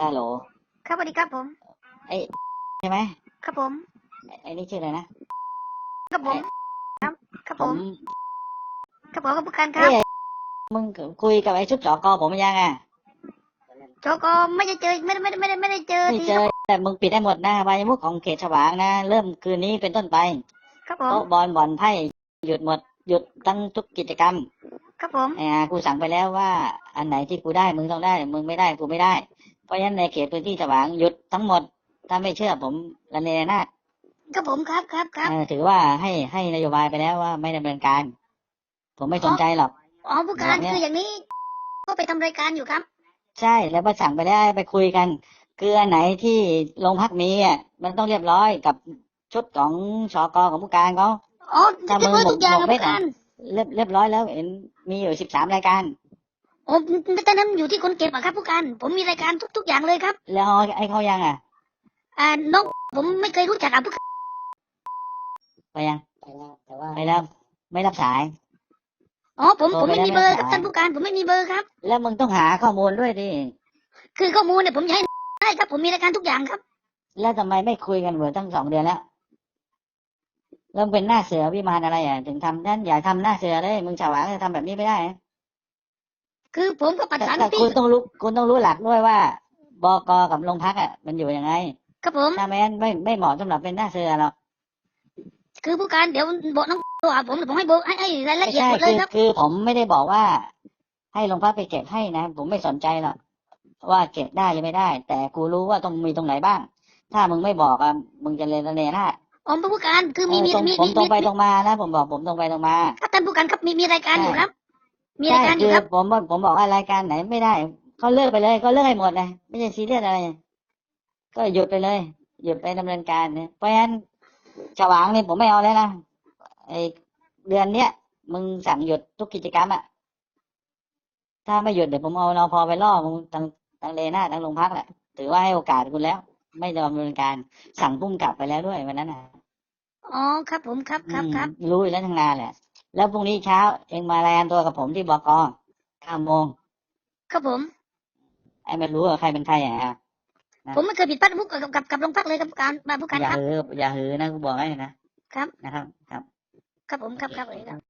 ฮัลโหลครับสวัสดีครับผม ไอ้ใช่ไหมครับผม ไอ้ไอ้นี่ชื่ออะไรนะ ครับผม ครับครับผผมมครับผมกับผู้การครับเอ้ยมึงคุยกับไอ้ชุดจอกอผมยังอะจกไม่ได้เจอไม่ได้ไม่ได้ไม่ได้ไม่ได้เจอไม่ทีเจอ แต่มึงปิดได้หมดนะใบมุกของเขตฉวางนะ เริ่มคืนนี้เป็นต้นไป ครับผมโต๊ะบอลบ่อนไพ่หยุดหมดหยุดทั้งทุกกิจกรรม ครับผมอ่ากูสั่งไปแล้วว่า อันไหนที่กูได้มึงต้องได้ มึงไม่ได้กูไม่ได้เพ ราะฉะนั้นในเขตพื้นที่ฉวางหยุดทั้งหมด ถ้าไม่เชื่อผมระเนระนาดครับผมครับครับครับเออถือว่าให้ให้นโยบายไปแล้วว่าไม่ดำเนินการ ผมไม่สนใจหรอก อ๋อผู้การเนี่ยคืออย่างนี้ ก็ไปทำรายการอยู่ครับ ใช่แล้วประสั่งไปได้ไปคุยกัน คืออันไหนที่โรงพักมีอะมันต้องเรียบร้อยกับชุดของชกของผู้การเขาอ๋อถ้าเรียบร้อยมึงทุกอย่างบอกครับไม่ผู้การเรียบเรียบร้อยแล้วเห็นมีอยู่สิบสามรายการ โอ้แต่นั้นอยู่ที่คนเก็บอะครับผู้การ ผมมีรายการทุก ๆ อย่างเลยครับ แล้วไอ้เขายังอะ อ่าน้องผมไม่เคยรู้จักอะผู้การไปยังไปแล้วแต่ว่าไปแล้วไม่รับสาย อ๋อผมโทรผมไปไม่มีได้เบอร์ไม่ครับสาย ท่านผู้การ ผมไม่มีเบอร์ครับ แล้วมึงต้องหาข้อมูลด้วยดิคือข้อมูลเนี่ยผมจะให้ได้ครับ ผมมีรายการทุกอย่างครับ แล้วทำไมไม่คุยกันเหมือนตั้งสองเดือนแล้วเริ่มงเป็นหน้าเสือวิมานอะไรอะ ถึงทำนั่นอย่าทำหน้าเสือเลยมึงฉวางจะทำแบบนี้ไม่ได้นะ คือผมก็ประแต่สานแต่พี่คุณต้องรู้คุณต้องรู้หลักด้วยว่าบกกับโรงพักอะ มันอยู่ยังไงครับผมถ้าไม่งั้นไม่ไม่เหมาะสำหรับเป็นหน้าเสือหรอกคือผู้การเดี๋ยวบอกน้องตัวหาผมเดี๋ยวผมให้เบอร์ให้ให้รายละไม่เอียดใช่หมดเลคืยอครับคือผมไม่ได้บอกว่า ให้โรงพักไปเก็บให้นะผมไม่สนใจหรอกว่าเก็บได้หรือไม่ได้ แต่กูรู้ว่าต้องมีตรงไหนบ้าง ถ้ามึงไม่บอกอะมึงจะเรียนระเนระนาดอ๋อผู้การคือมีเออมีตรงมีผมมีตรงไปมีตรงมานะผมบอกผมตรงไปตรงมาครับท่านผู้การครับมีมีรายการอยู่ครับ มีใช่รายการอคืยู่อครับ ผมว่าผมบอกว่ารายการไหนไม่ได้ก็เลิกไปเลยก็เลิกให้หมดนะไม่ใช่ซีเรียสอะไร ก็หยุดไปเลย หยุดไปดำเนินการเนี่ยเพราะฉะนั้นฉวางนี่ผมไม่เอาแล้วนะไอเดือนเนี้ยมึงสั่งหยุดทุกกิจกรรมอะถ้าไม่หยุดเดี๋ยวผมเอานอพอไปล่อมึงทางทางเลน่าทางโรงพักแหละถือว่าให้โอกาสคุณแล้ว ไม่ดำเนินการสั่งพุ่มกลับไปแล้วด้วยวันนั้นนะอ๋อครับผมครับครับครับ อืมรู้อยู่แล้วทั้งนานแหละ แล้วพรุ่งนี้เช้า เองมารายงานตัวกับผมที่บกเก้าโมงครับผม ไอ้ไม่รู้ว่าใครเป็นใครอะนะผมไม่เคยผิดพลาดมุกกับกับกับโรงพักเลยครับผู้การมาผู้การอย่าครับ หืออย่าหือนะกูบอกให้นะครับ นะครับ ครับ ครับผมครับครับเลยครับ